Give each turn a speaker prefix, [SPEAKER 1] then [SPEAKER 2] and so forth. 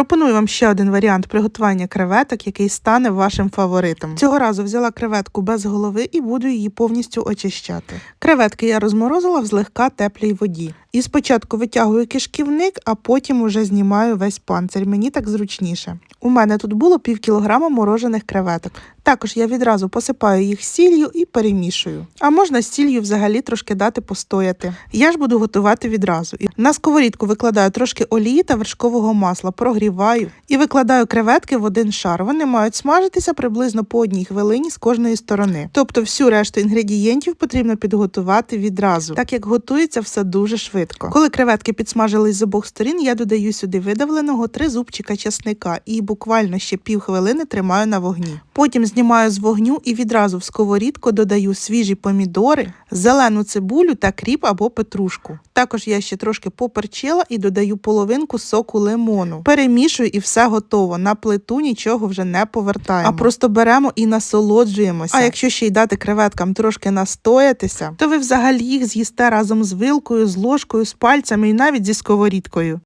[SPEAKER 1] Пропоную вам ще один варіант приготування креветок, який стане вашим фаворитом. Цього разу взяла креветку без голови і буду її повністю очищати. Креветки я розморозила в злегка теплій воді. І спочатку витягую кишківник, а потім уже знімаю весь панцир. Мені так зручніше. У мене тут було пів кілограма морожених креветок. Також я відразу посипаю їх сіллю і перемішую. А можна сіллю взагалі трошки дати постояти. Я ж буду готувати відразу. На сковорідку викладаю трошки олії та вершкового масла, прогріваю і викладаю креветки в один шар. Вони мають смажитися приблизно по одній хвилині з кожної сторони. Тобто всю решту інгредієнтів потрібно підготувати відразу, так як готується все дуже швидко. Коли креветки підсмажились з обох сторін, я додаю сюди видавленого три зубчика часника і буквально ще пів хвилини тримаю на вогні. Потім знімаю з вогню і відразу в сковорідку додаю свіжі помідори, зелену цибулю та кріп або петрушку. Також я ще трошки поперчила і додаю половинку соку лимону. Перемішую і все готово. На плиту нічого вже не повертаємо. А просто беремо і насолоджуємося. А якщо ще й дати креветкам трошки настоятися, то ви взагалі їх з'їсте разом з вилкою, з ложкою, з пальцями і навіть зі сковорідкою.